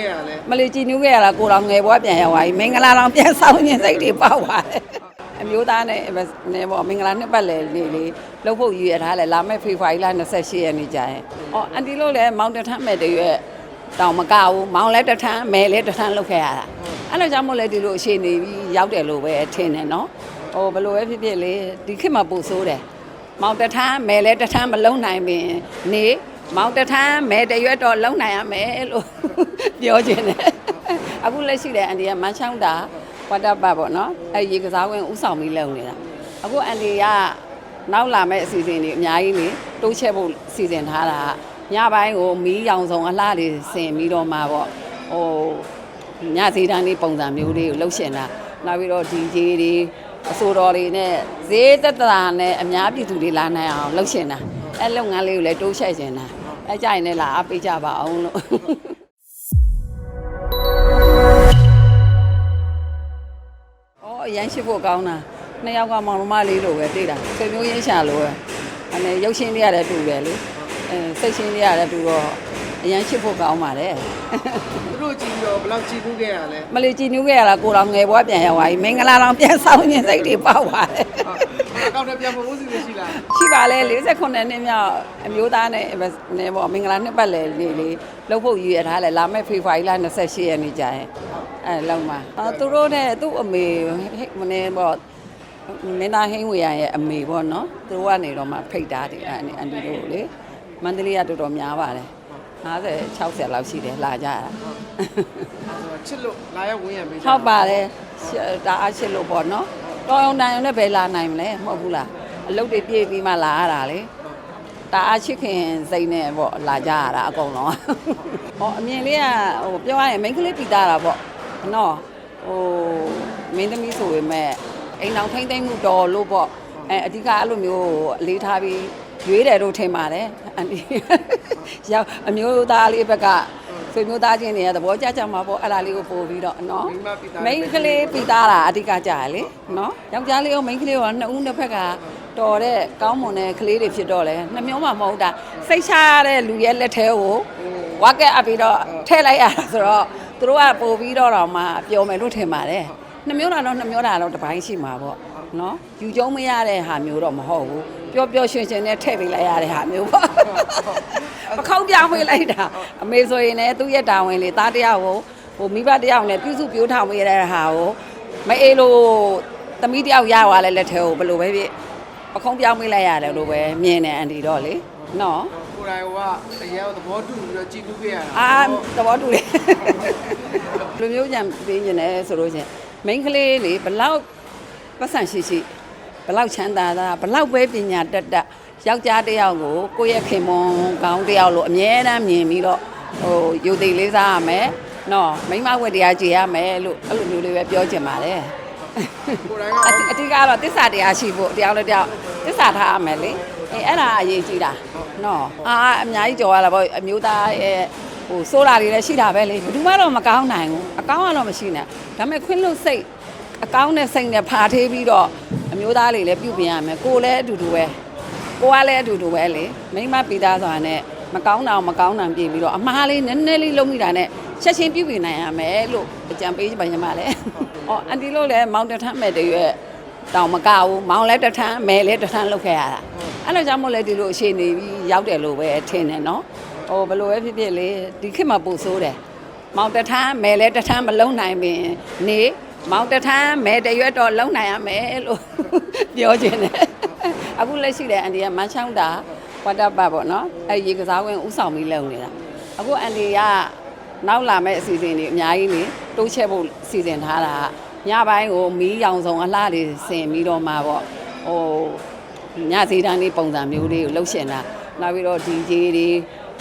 ခဲ့ရလဲမလေးကြည်နူးခဲ့ရတာကိုတော်ငယ်ဘွားပြန်ရောက်သွားပြီမင်္ဂလာတော်ပြန်ဆောင်ရင်စိတ်တွေပေါက်သွားတယ်အမျိုးသားနဲ့နဲ့ပေါ့မင်္ဂလာနှစ်ပတ်လည်နေ့လေးလှုပ်ဖို့ရည်ရထားလဲလာမယ့်ဖေဖော်ဝါရီလ28ရက်နေ့ကျရင်။အော်အန်တီလို့လည်းမောင်တထမ်းမဲ့တရွက်တောင်မကဘူးမောင်လည်းတထမ်းမဲလည်းတထမ်းလှုပ်ခဲ့ရတာ။အဲ့လိုကြောင့်မို့လဲဒီလိုအရှိနေပြီးရောက်တယ်လို့ပဲထင်တယ်နော်။ဟိုဘယ်လိုပဲဖြစ်ဖြစ်လေဒီခေတ်မှာပို့ဆိုးတယ်။မောင်တထမ်းမဲလည်းတထမ်းမလုံနိုင်ပင်နေ မောင်တထမ်းမဲတရွက်တော့လုံနိုင်ရမယ်လို့ပြောချင်တယ်။အခုလက်ရှိတဲ့အန်တီကမန်းချောင်းတာဝတ်တပ်ပတ်ပေါ့နော်။အဲရေကစားဝင်ဥဆောင်ပြီးလုံနေတာ။အခုအန်တီကနောက်လာမဲ့အစီအစဉ်တွေအများကြီးနေတိုးချဲ့ဖို့စီစဉ်ထားတာကညပိုင်းကိုမီးရောင်စုံအလှတွေဆင်ပြီးတော့မှပေါ့ဟိုညစီတန်းလေးပုံစံမျိုးလေးကိုလှုပ်ရှင်တာနောက်ပြီးတော့ DJ တွေအဆိုတော်တွေနဲ့ဈေးသက်သာနဲ့အများပြည်သူတွေလာနိုင်အောင်လှုပ်ရှင်တာအဲလုပ်ငန်းလေးကိုလည်းတိုးချဲ့ရှင်တာ အဲကြရင်လည်းလာအားပေးကြပါအောင်လို့။အော်အရန်ရှိဖို့ကောင်းတာ။နှစ်ယောက်ကမောင်နှမလေးလိုပဲတွေ့တာ။ဆွေမျိုးရင်းရှာလိုပဲ။အဲ့ရုပ်ရှင်တွေရတယ်တူတယ်လေ။အဲစိတ်ရှင်တွေရတယ်တူတော့ အရန်ရှိဖို့ကောင်းပါတယ်။သူတို့ကြည့်ပြီးတော့ဘယ်လောက်ကြည့်ဘူးခဲ့ရလဲမလေးကြည်နူးခဲ့ရတာကိုတော်ငယ်ဘွားပြန်ရောက်သွားပြီ။မင်္ဂလာတော်ပြန်ဆောင်ရင်စိတ်တွေပေါက်သွားတယ်။အကောင့်ထဲပြန်ဖို့စီစဉ်ရှိလားရှိပါလေ48နှစ်မြောက်အမျိုးသားနဲ့နဲ့ပေါ့မင်္ဂလာနှစ်ပတ်လည်လေးလေးလှုပ်ဖို့ရည်ရထားလဲလာမယ့်ဖေဖော်ဝါရီလ28ရက်နေ့ကျရင်အဲလောက်မှာအာသူတို့နဲ့သူ့အမေဟိတ်မနေပေါ့မင်းသားဟင်းဝေရရဲ့အမေပေါ့နော်သူတို့ကနေတော့မှဖိတ်တာတယ်အန်အန်ဒီတို့လေမန္တလေးကတော်တော်များပါတယ် 50 60လောက်ရှိတယ်လာကြတာအဲဆိုချစ်လို့လာရောက်ဝင်ရပေးကြဟုတ်ပါတယ်ရှဒါအချစ်လို့ပေါ့နော်တော်အောင်တိုင်အောင်လည်းပဲလာနိုင်မလဲမဟုတ်ဘူးလားအလုပ်တွေပြည့်ပြီးမှလာရတာလေဒါအချစ်ခင်စိတ်နဲ့ပေါ့လာကြရတာအကုန်လုံးဟောအမြင်လေးကဟိုပြောရရင်မိန်းကလေးပြီးသားတာပေါ့နော်ဟိုမင်းသမီးဆိုပေမဲ့အိမ်အောင်ထိမ့်သိမ့်မှုတော်လို့ပေါ့အဲအဓိကအဲ့လိုမျိုးအလေးထားပြီး ရွေးတယ်လို့ထင်ပါတယ်အန်ဒီရောက်အမျိုးသားလေးဘက်ကဆွေမျိုးသားချင်းတွေကသဘောကျကြမှာပေါ့အဲ့ဒါလေးကိုပို့ပြီးတော့နော်မိန်းကလေးပြီးသားတာအဓိကကြရလေနော်ယောက်ျားလေးရောမိန်းကလေးရောနှစ်ဦးနှစ်ဖက်ကတော်တဲ့ကောင်းမွန်တဲ့ကလေးတွေဖြစ်တော့လေနှမျိုးမှမဟုတ်တာစိတ်ချရတဲ့လူရဲ့လက်ထဲကိုဝါကက်အပ်ပြီးတော့ထည့်လိုက်ရတာဆိုတော့သူတို့ကပို့ပြီးတော့တော့မှပျော်မယ်လို့ထင်ပါတယ်နှမျိုးတာတော့နှမျိုးတာတော့တစ်ပိုင်းရှိမှာပေါ့နော်ယူကျုံမရတဲ့ဟာမျိုးတော့မဟုတ်ဘူး ပျော်ပျော်ရွှင်ရွှင်နဲ့ထည့်ပေးလိုက်ရတဲ့ဟာမျိုးပေါ့ပခေါင်းပြောင်းပေးလိုက်တာအမေဆိုရင်လည်းသူ့ရဲ့တာဝန်လေသားတရားကိုဟိုမိဘတရားနဲ့ပြုစုပြောင်းထောင်ပေးရတဲ့ဟာကိုမအေးလို့သမီးတယောက်ရသွားလဲလက်ထဲကိုဘယ်လိုပဲဖြစ်ပခုံးပြောင်းပေးလိုက်ရတယ်လို့ပဲမြင်တယ်အန်တီတော့လေနော်ကိုယ်တိုင်ကအရင်ကသဘောတူပြီးတော့ကြည့်ဘူးခဲ့ရတာအာသဘောတူတယ်လူမျိုးကြံပေးနေတယ်ဆိုလို့ချင်းမိန်းကလေးလေဘလောက်ပတ်စံရှိရှိ ဘလောက်ချမ်းသာတာဘလောက်ပဲပညာတတ်တတ်ယောက်ျားတစ်ယောက်ကိုကိုယ့်ရဲ့ခင်မွန်ကောင်းတစ်ယောက်လို့အမြဲတမ်းမြင်ပြီးတော့ဟိုယူသိလေးစားရမယ်နော်မိန်းမဝတ်တရားကြည်ရမယ်လို့အဲ့လိုမျိုးလေးပဲပြောချင်ပါတယ်ကိုယ်တိုင်အကတိအတိကတော့တစ္ဆာတရားရှိဖို့တရားလို့တရားတစ္ဆာထားရမယ်လေအဲအဲ့ဒါအရေးကြီးတာနော်အာအများကြီးကြော်ရတာပေါ့အမျိုးသားရဲ့ဟိုဆိုးတာတွေလည်းရှိတာပဲလေဘယ်သူမှတော့မကောင်းနိုင်ဘူးအကောင်းကတော့မရှိနဲ့ဒါပေမဲ့ခွင့်လွတ်စိတ်အကောင်းတဲ့စိတ်နဲ့ဖာထေးပြီးတော့ အမျိုးသားလေးလည်းပြုပြင်ရမယ်ကိုယ်လည်းအတူတူပဲကိုကလည်းအတူတူပဲလေမိမပိသားဆိုတာနဲ့မကောင်းတာမကောင်းတာပြင်ပြီးတော့အမှားလေးနည်းနည်းလေးလုံးမိတာနဲ့ချက်ချင်းပြုပြင်နိုင်ရမယ်လို့အကြံပေးပါညမလဲ။အော်အန်တီလို့လည်းမောင်တထမ်းမဲ့တရွက်တောင်မကဘူးမောင်လည်းတထမ်းမဲလည်းတထမ်းလုပ်ခဲ့ရတာ။အဲ့လိုကြောင့်မို့လဲဒီလိုအရှိနေပြီးရောက်တယ်လို့ပဲထင်တယ်နော်။ဟိုဘယ်လိုပဲဖြစ်ဖြစ်လေဒီခေတ်မှာပို့ဆိုးတယ်။မောင်တထမ်းမဲလည်းတထမ်းမလုံနိုင်ပင်နေ မောင်တထမ်းမဲတရွက်တော့လုံနိုင်ရမယ်လို့ပြောချင်တယ်။အခုလက်ရှိတဲ့အန်ဒီကမန်းချောင်းတာဝတ်တပ်ပတ်ပေါ့နော်အဲရေကစားဝင်ဥဆောင်ပြီးလုံနေတာအခုအန်ဒီကနောက်လာမဲ့အစီအစဉ်တွေအများကြီးနေတိုးချဲ့ဖို့စီစဉ်ထားတာကညပိုင်းကိုမီးရောင်စုံအလှတွေဆင်ပြီးတော့မှပေါ့ဟိုညစီတန်းလေးပုံစံမျိုးလေးကိုလှုပ်ရှင်တာနောက်ပြီးတော့ DJ တွေ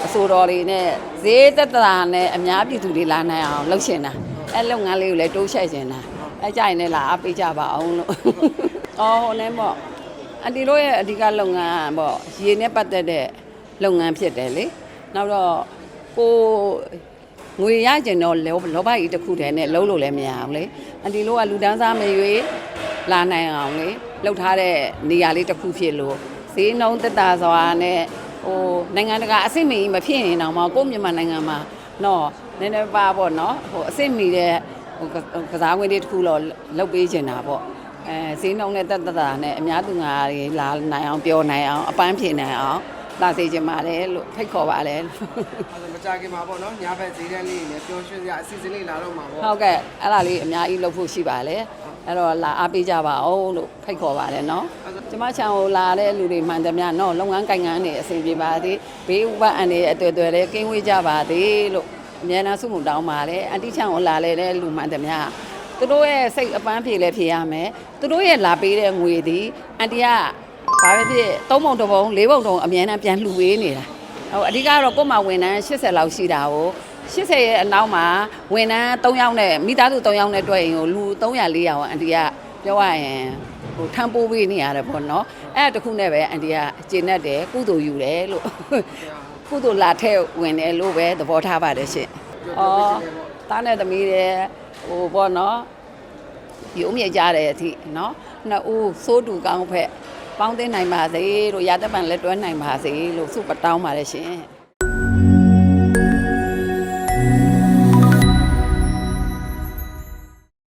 အဆိုတော်တွေနဲ့ဈေးသက်သာနဲ့အများပြည်သူတွေလာနိုင်အောင်လှုပ်ရှင်တာအဲလုပ်ငန်းလေးကိုလည်းတိုးချဲ့ရှင်တာအဲကြရင်လည်းလာအားပေးကြပါအောင်လို့အော်ဟိုလည်းပေါ့အန်တီတို့ရဲ့အဓိကလုပ်ငန်းကပေါ့ရေနဲ့ပတ်သက်တဲ့လုပ်ငန်းဖြစ်တယ်လေနောက်တော့ကိုငွေရကျင်တော့လောလောဘကြီးတစ်ခုတည်းနဲ့လုံးလို့လည်းမရဘူးလေအန်တီတို့ကလူတန်းစားမရွေလာနိုင်အောင်လေလှုပ်ထားတဲ့နေရာလေးတစ်ခုဖြစ်လို့ဈေးနှုန်းတက်တာစွာနဲ့ ဟိုနိုင်ငံတကာအဆင့်မီမဖြစ်ရင်တော့မကိုယ့်မြန်မာနိုင်ငံမှာနော်ဟနည်းနည်းပါပေါ့နော်ဟိုအစ်စ်မီတဲ့ဟိုကကစားဝင်လေးတစ်ခုတော့လုပ်ပေးချင်တာပေါ့အဲဈေးနှုန်းနဲ့တက်တက်တာနဲ့အများသူငါတွေလာနိုင်အောင်ပြောနိုင်အောင်အပန်းဖြေနိုင်အောင်လာစေချင်ပါတယ်လို့ဖိတ်ခေါ်ပါတယ်လို့အဲဒါမကြခင်မှာပေါ့နော်ညာဘက်ဈေးတန်းလေးနဲ့ပျော်ရွှင်စရာအစီအစဉ်လေးလာတော့မှာပေါ့ဟုတ်ကဲ့အဲ့ဒါလေးအများကြီးလုပ်ဖို့ရှိပါလေ အဲ့တော့လာအားပေးကြပါအောင်လို့ဖိတ်ခေါ်ပါတယ်နော်ကျမချံကိုလာတဲ့လူတွေမှန်သမျှနော်လုပ်ငန်းကိုင်ငန်းတွေအဆင်ပြေပါသေးဘေးဥပအန်တွေအတွေ့အတွေ့လေးကင်းဝေးကြပါသေးလို့အများနာဆုမှုတောင်းပါတယ်အန်တီချံကိုလာလေတဲ့လူမှန်သမျှသူတို့ရဲ့စိတ်အပန်းဖြေလဲဖြေရမယ်သူတို့ရဲ့လာပေးတဲ့ငွေဒီအန်တီကဘာပဲဖြစ်သုံးပုံတစ်ပုံလေးပုံတစ်ပုံအများနဲ့ပြန်လှူပေးနေတာဟိုအဓိကတော့ကို့မှာဝန်ထမ်း80လောက်ရှိတာကို 80ရဲ့အနောက်မှာဝန်ထမ်း3ယောက်နဲ့မိသားစု3ယောက်နဲ့တွေ့ရင်ကိုလူ300 400အောင်အန်တီကပြောရရင်ဟိုထမ်းပိုးပေးနေရတယ်ပေါ့နော်အဲ့ဒါတစ်ခုနဲ့ပဲအန်တီကကျင့်တတ်တယ်ကုသိုလ်ယူတယ်လို့ကုသိုလ်လာထဲဝင်တယ်လို့ပဲသဘောထားပါတယ်ရှင်။အော်တားနဲ့သမီးတဲ့ဟိုပေါ့နော်ရုံးမြကြတဲ့အထိနော်နှစ်ဦးစိုးတူကောင်းဖက်ပေါင်းသိနိုင်ပါစေလို့ရာသက်ပံလက်တွဲနိုင်ပါစေလို့ဆုပတောင်းပါတယ်ရှင်။